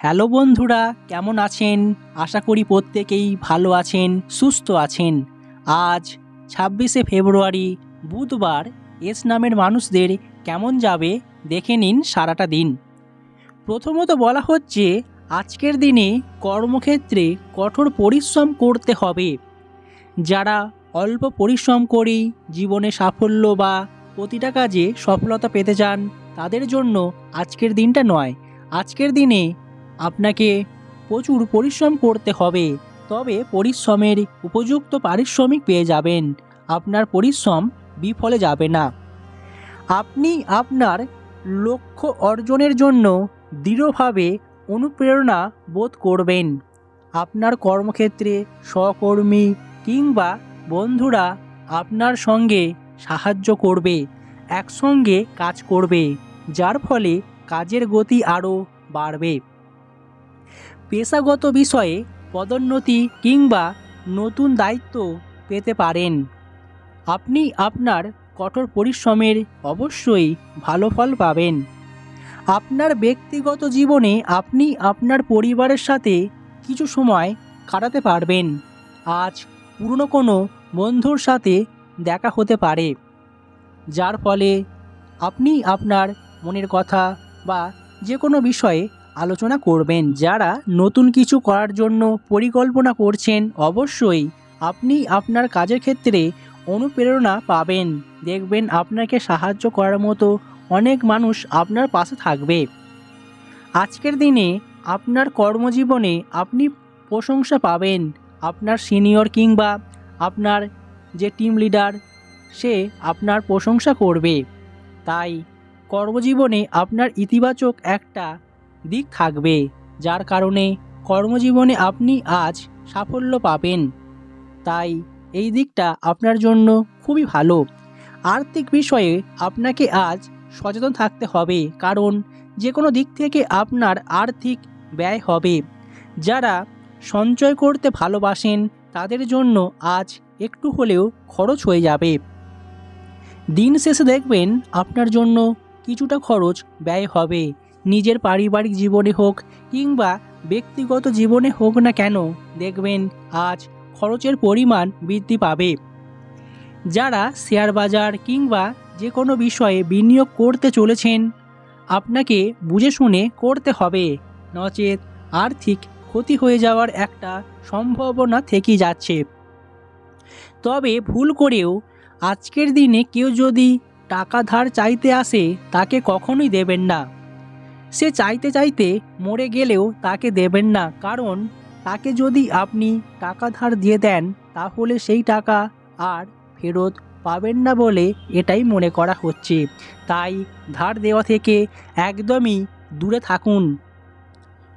Hello বন্ধুরা, কেমন আছেন? আশা করি প্রত্যেকেই ভালো আছেন, সুস্থ আছেন। আজ ছাব্বিশে ফেব্রুয়ারি, বুধবার এস নামের মানুষদের কেমন যাবে দেখে নিন সারাটা দিন। প্রথমত বলা হচ্ছে, আজকের দিনে কর্মক্ষেত্রে কঠোর পরিশ্রম করতে হবে। যারা অল্প পরিশ্রম করেই জীবনে সাফল্য বা প্রতিটা কাজে সফলতা পেতে চান, তাদের জন্য আজকের দিনটা নয়। আজকের দিনে আপনাকে প্রচুর পরিশ্রম করতে হবে, তবে পরিশ্রমের উপযুক্ত পারিশ্রমিক পেয়ে যাবেন। আপনার পরিশ্রম বিফলে যাবে না। আপনি আপনার লক্ষ্য অর্জনের জন্য দৃঢ়ভাবে অনুপ্রেরণা বোধ করবেন। আপনার কর্মক্ষেত্রে সহকর্মী কিংবা বন্ধুরা আপনার সঙ্গে সাহায্য করবে, একসঙ্গে কাজ করবে, যার ফলে কাজের গতি আরও বাড়বে। পেশাগত বিষয়ে পদোন্নতি কিংবা নতুন দায়িত্ব পেতে পারেন। আপনি আপনার কঠোর পরিশ্রমের অবশ্যই ভালো ফল পাবেন। আপনার ব্যক্তিগত জীবনে আপনি আপনার পরিবারের সাথে কিছু সময় কাটাতে পারবেন। আজ পুরনো কোনো বন্ধুর সাথে দেখা হতে পারে। যার ফলে আপনি আপনার মনের কথা বা যে কোনো বিষয়ে আলোচনা করবেন। যারা নতুন কিছু করার জন্য পরিকল্পনা করছেন, অবশ্যই আপনি আপনার কাজের ক্ষেত্রে অনুপ্রেরণা পাবেন। দেখবেন আপনাকে সাহায্য করার মতো অনেক মানুষ আপনার পাশে থাকবে। আজকের দিনে আপনার কর্মজীবনে আপনি প্রশংসা পাবেন। আপনার সিনিয়র কিংবা আপনার যে টিম লিডার, সে আপনার প্রশংসা করবে। তাই কর্মজীবনে আপনার ইতিবাচক একটা দিক থাকবে, যার কারণে কর্মজীবনে আপনি আজ সাফল্য পাবেন। তাই এই দিকটা আপনার জন্য খুবই ভালো। আর্থিক বিষয়ে আপনাকে আজ সচেতন থাকতে হবে, কারণ যে কোনো দিক থেকে আপনার আর্থিক ব্যয় হবে। যারা সঞ্চয় করতে ভালোবাসেন, তাদের জন্য আজ একটু হলেও খরচ হয়ে যাবে। দিন শেষে দেখবেন আপনার জন্য কিছুটা খরচ ব্যয় হবে। নিজের পারিবারিক জীবনে হোক কিংবা ব্যক্তিগত জীবনে হোক না কেন, দেখবেন আজ খরচের পরিমাণ বৃদ্ধি পাবে। যারা শেয়ার বাজার কিংবা যে কোনো বিষয়ে বিনিয়োগ করতে চলেছেন, আপনাকে বুঝে শুনে করতে হবে। নচেত আর্থিক ক্ষতি হয়ে যাওয়ার একটা সম্ভাবনা থেকেই যাচ্ছে। তবে ভুল করেও আজকের দিনে কেউ যদি টাকা ধার চাইতে আসে, তাকে কখনোই দেবেন না। সে চাইতে চাইতে মরে গেলেও তাকে দেবেন না, কারণ তাকে যদি আপনি টাকা ধার দিয়ে দেন, তাহলে সেই টাকা আর ফেরত পাবেন না বলে এটাই মনে করা হচ্ছে। তাই ধার দেওয়া থেকে একদমই দূরে থাকুন।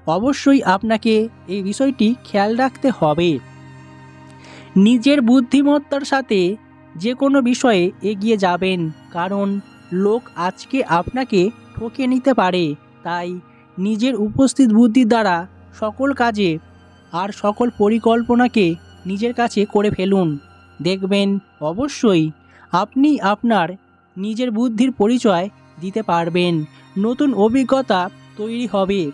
অবশ্যই আপনাকে এই বিষয়টি খেয়াল রাখতে হবে। নিজের বুদ্ধিমত্তার সাথে যে কোনো বিষয়ে এগিয়ে যাবেন, কারণ লোক আজকে আপনাকে ঠকে নিতে পারে। তাই নিজের উপস্থিত বুদ্ধির দ্বারা সকল কাজে আর সকল পরিকল্পনাকে নিজের কাছে করে ফেলুন। দেখবেন অবশ্যই আপনি আপনার নিজের বুদ্ধির পরিচয় দিতে পারবেন। নতুন অভিজ্ঞতা তৈরি হবে।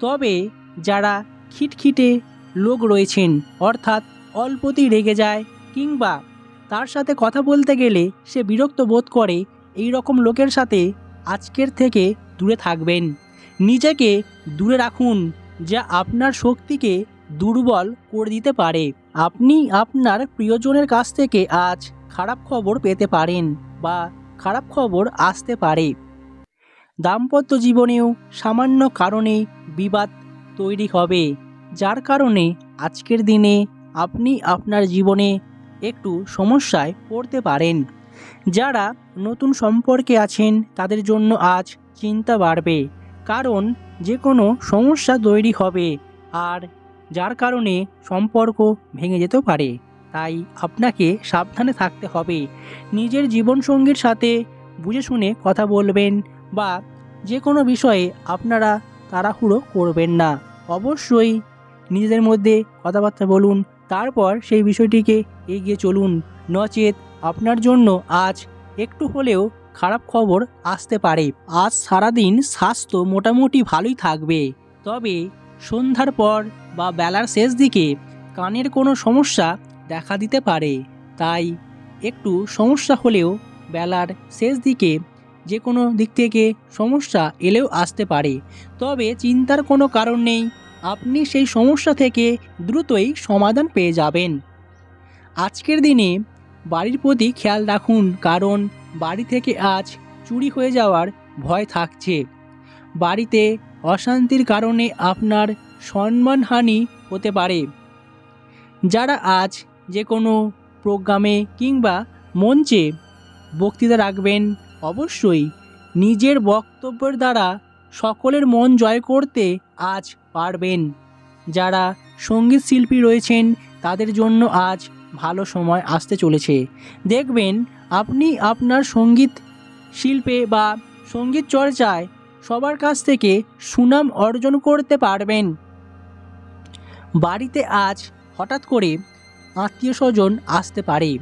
তবে যারা খিটখিটে লোক রয়েছেন, অর্থাৎ অল্পতেই রেগে যায় কিংবা তার সাথে কথা বলতে গেলে সে বিরক্ত বোধ করে এই রকম লোকের সাথে আজকের থেকে দূরে থাকবেন। নিজেকে দূরে রাখুন, যা আপনার শক্তিকে দুর্বল করে দিতে পারে। আপনি আপনার প্রিয়জনের কাছ থেকে আজ খারাপ খবর পেতে পারেন বা খারাপ খবর আসতে পারে। দাম্পত্য জীবনেও সামান্য কারণে বিবাদ তৈরি হবে, যার কারণে আজকের দিনে আপনি আপনার জীবনে একটু সমস্যায় পড়তে পারেন। যারা নতুন সম্পর্কে আছেন, তাদের জন্য আজ চিন্তা বাড়বে। কারণ যে কোনো সমস্যা তৈরি হবে, আর যার কারণে সম্পর্ক ভেঙে যেতে পারে। তাই আপনাকে সাবধানে থাকতে হবে। নিজের জীবনসঙ্গীর সাথে বুঝে শুনে কথা বলবেন বা যে কোনো বিষয়ে আপনারা তাড়াহুড়ো করবেন না। অবশ্যই নিজেদের মধ্যে কথাবার্তা বলুন, তারপর সেই বিষয়টিকে এগিয়ে চলুন। নচেত আপনার জন্য আজ একটু হলেও খারাপ খবর আসতে পারে। আজ সারাদিন স্বাস্থ্য মোটামুটি ভালোই থাকবে। তবে সন্ধ্যার পর বা বেলার শেষ দিকে কানের কোনো সমস্যা দেখা দিতে পারে। তাই একটু সমস্যা হলেও বেলার শেষ দিকে যে কোনো দিক থেকে সমস্যা এলেও আসতে পারে। তবে চিন্তার কোনো কারণ নেই। আপনি সেই সমস্যা থেকে দ্রুতই সমাধান পেয়ে যাবেন। আজকের দিনে বাড়ির প্রতি খেয়াল রাখুন, কারণ বাড়ি থেকে আজ চুরি হয়ে যাওয়ার ভয় থাকছে। বাড়িতে অশান্তির কারণে আপনার সম্মানহানি হতে পারে। যারা আজ যে কোনো প্রোগ্রামে কিংবা মঞ্চে বক্তৃতা রাখবেন, অবশ্যই নিজের বক্তব্যের দ্বারা সকলের মন জয় করতে আজ পারবেন। যারা সংগীত শিল্পী রয়েছেন, তাদের জন্য আজ ভালো সময় আসতে চলেছে। দেখবেন আপনি আপনার সংগীত শিল্পে বা সংগীত চর্চায় সবার কাছ থেকে সুনাম অর্জন করতে পারবেন। বাড়িতে আজ হঠাৎ করে আত্মীয় স্বজন আসতে পারে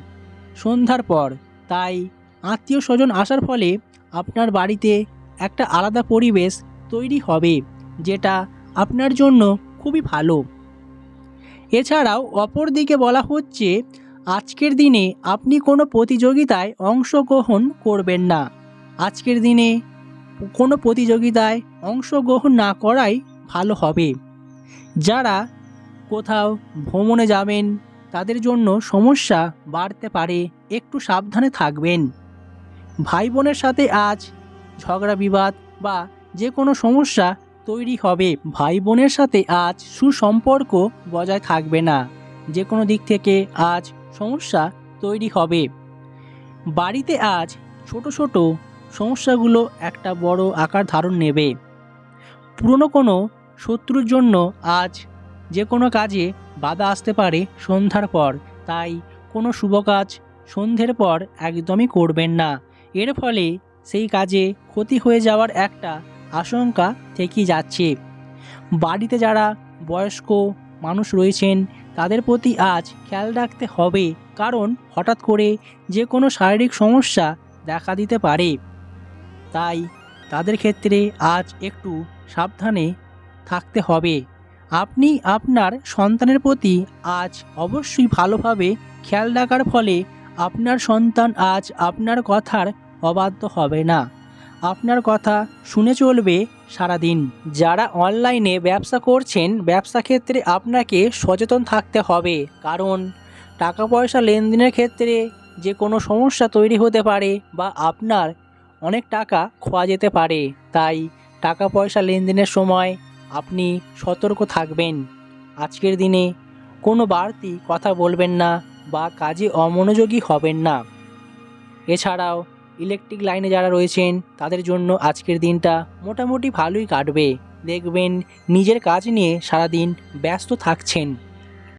সন্ধ্যার পর। তাই আত্মীয় স্বজন আসার ফলে আপনার বাড়িতে একটা আলাদা পরিবেশ তৈরি হবে, যেটা আপনার জন্য খুবই ভালো। এছাড়াও অপর দিকে বলা হচ্ছে, আজকের দিনে আপনি কোনো প্রতিযোগিতায় অংশগ্রহণ করবেন না। আজকের দিনে কোনো প্রতিযোগিতায় অংশগ্রহণ না করাই ভালো হবে। যারা কোথাও ভ্রমণে যাবেন, তাদের জন্য সমস্যা বাড়তে পারে, একটু সাবধানে থাকবেন। ভাই বোনের সাথে আজ ঝগড়া বিবাদ বা যে কোনো সমস্যা তৈরি হবে। ভাই বোনের সাথে আজ সুসম্পর্ক বজায় থাকবে না। যে কোনো দিক থেকে আজ সমস্যা তৈরি হবে। বাড়িতে আজ ছোট ছোট সমস্যাগুলো একটা বড় আকার ধারণ নেবে। পুরনো কোনো শত্রুর জন্য আজ যে কোনো কাজে বাধা আসতে পারে সন্ধ্যার পর। তাই কোনো শুভ কাজ সন্ধ্যের পর একদমই করবেন না। এর ফলে সেই কাজে ক্ষতি হয়ে যাওয়ার একটা আশঙ্কা থেকেই যাচ্ছে। বাড়িতে যারা বয়স্ক মানুষ রয়েছেন, তাদের প্রতি আজ খেয়াল রাখতে হবে, কারণ হঠাৎ করে যে কোনো শারীরিক সমস্যা দেখা দিতে পারে। তাই তাদের ক্ষেত্রে আজ একটু সাবধানে থাকতে হবে। আপনি আপনার সন্তানের প্রতি আজ অবশ্যই ভালোভাবে খেয়াল রাখার ফলে আপনার সন্তান আজ আপনার কথার অবাধ্য হবে না। আপনার কথা শুনে চলবে সারাদিন। যারা অনলাইনে ব্যবসা করছেন, ব্যবসা ক্ষেত্রে আপনাকে সচেতন থাকতে হবে। কারণ টাকা পয়সা লেনদেনের ক্ষেত্রে যে কোনো সমস্যা তৈরি হতে পারে বা আপনার অনেক টাকা খোয়া যেতে পারে। তাই টাকা পয়সা লেনদেনের সময় আপনি সতর্ক থাকবেন। আজকের দিনে কোনো বাড়তি কথা বলবেন না বা কাজে অমনোযোগী হবেন না। এছাড়াও ইলেকট্রিক লাইনে যারা রয়েছেন, তাদের জন্য আজকের দিনটা মোটামুটি ভালোই কাটবে। দেখবেন, নিজের কাজ নিয়ে সারাদিন ব্যস্ত থাকছেন।